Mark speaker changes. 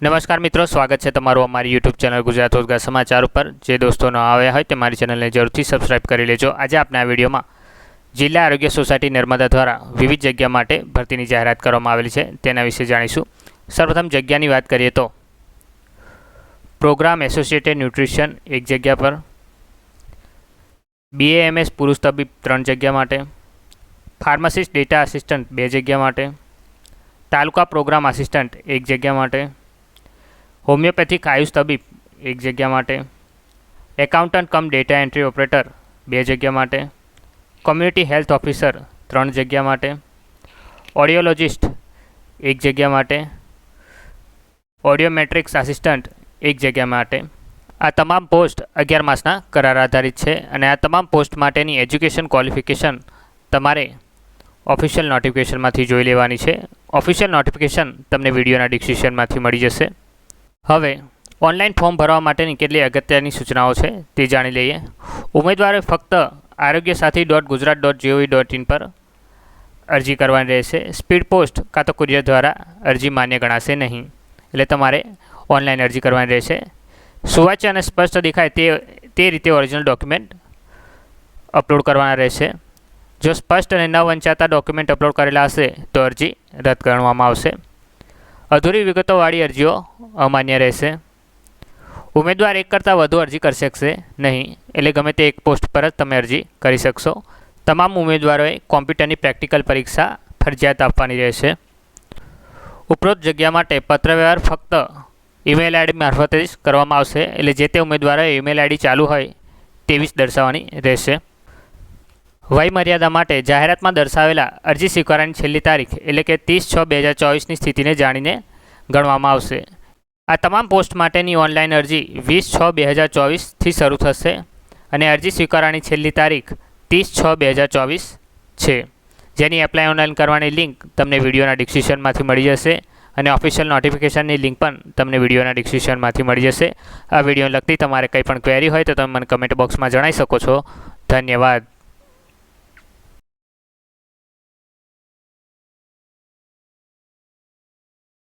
Speaker 1: નમસ્કાર મિત્રો, સ્વાગત છે તમારું અમારી યુટ્યુબ ચેનલ ગુજરાત રોજગાર સમાચાર ઉપર. જે દોસ્તો ન આવ્યા હોય તે મારી ચેનલને જરૂરથી સબસ્ક્રાઇબ કરી લેજો. આજે આપણા આ વિડીયોમાં જિલ્લા આરોગ્ય સોસાયટી નર્મદા દ્વારા વિવિધ જગ્યા માટે ભરતીની જાહેરાત કરવામાં આવેલી છે. તેના વિશે જાણીશું. સર્વપ્રથમ જગ્યાની વાત કરીએ તો પ્રોગ્રામ એસોસિએટેડ ન્યુટ્રિશન એક જગ્યા પર બીએએમએસ પુરુષ તબીબ ત્રણ જગ્યા માટે, ફાર્માસિસ્ટ ડેટા આસિસ્ટન્ટ બે જગ્યા માટે, તાલુકા પ્રોગ્રામ આસિસ્ટન્ટ એક જગ્યા માટે હોમિયોપેથિક આયુષ તબીબ, એક જગ્યા માટે. Accountant cum data entry operator, બે જગ્યા માટે. કોમ્યુનિટી હેલ્થ ઓફિસર, ત્રણ જગ્યા માટે. ઓડિયોલોજિસ્ટ, એક જગ્યા માટે. ઓડિયોમેટ્રિક્સ આસિસ્ટન્ટ, એક જગ્યા માટે. આ તમામ પોસ્ટ અગિયાર માસના કરાર આધારિત છે અને આ તમામ પોસ્ટ માટેની એજ્યુકેશન ક્વોલિફિકેશન તમારે ઓફિશિયલ નોટિફિકેશનમાંથી જોઈ લેવાની છે. ઓફિશિયલ નોટિફિકેશન તમને વિડીયોના ડિસ્ક્રિપ્શનમાંથી મળી જશે. હવે, ઓનલાઈન ફોર્મ ભરવા માટેની કેટલી અગત્યની સૂચનાઓ છે તે જાણી લઈએ. ઉમેદવારે ફક્ત Arogya Sathi dot Gujarat dot GOV dot in પર અરજી કરવાની રહેશે. સ્પીડ પોસ્ટ કાં તો કુરિયર દ્વારા અરજી માન્ય ગણાશે નહીં. એટલે તમારે ઓનલાઈન અરજી કરવાની રહેશે. સુવાચ્ય અને સ્પષ્ટ દેખાય તે તે રીતે ઓરિજિનલ ડોક્યુમેન્ટ અપલોડ કરવાના રહેશે. જો સ્પષ્ટ અને ન વંચાતા ડોક્યુમેન્ટ અપલોડ કરેલા હશે તો અરજી રદ કરવામાં આવશે. અધૂરી વિગતોવાળી અરજીઓ અમાન્ય રહેશે. ઉમેદવાર એક કરતાં વધુ અરજી કરી શકશે નહીં, એટલે ગમે તે એક પોસ્ટ પર જ તમે અરજી કરી શકશો. તમામ ઉમેદવારોએ કોમ્પ્યુટરની પ્રેક્ટિકલ પરીક્ષા ફરજિયાત આપવાની રહેશે. ઉપરોક્ત જગ્યા માટે પત્રવ્યવહાર ફક્ત ઈમેલ આઈડી મારફતે જ કરવામાં આવશે, એટલે જે તે ઉમેદવારોએ ઈમેલ આઈડી ચાલુ હોય તેવી જ દર્શાવવાની રહેશે. વય મર્યાદા માટે જાહેરાતમાં દર્શાવેલા અરજી સ્વીકારવાની છેલ્લી તારીખ એટલે કે ત્રીસ છ બે હજાર ચોવીસની સ્થિતિને જાણીને ગણવામાં આવશે. આ તમામ પોસ્ટ માટેની ઓનલાઈન અરજી વીસ છ બે હજાર ચોવીસથી શરૂ થશે અને અરજી સ્વીકારવાની છેલ્લી તારીખ ત્રીસ છ બે હજાર ચોવીસ છે. જેની એપ્લાય ઓનલાઈન કરવાની લિંક તમને વિડીયોના ડિસ્ક્રિપ્શનમાંથી મળી જશે અને ઓફિશિયલ નોટિફિકેશનની લિંક પણ તમને વિડીયોના ડિસ્ક્રિપ્શનમાંથી મળી જશે. આ વીડિયો લગતી તમારે કંઈ પણ ક્વેરી હોય તો તમે મને કમેન્ટ બોક્સમાં જણાવી શકો છો. ધન્યવાદ.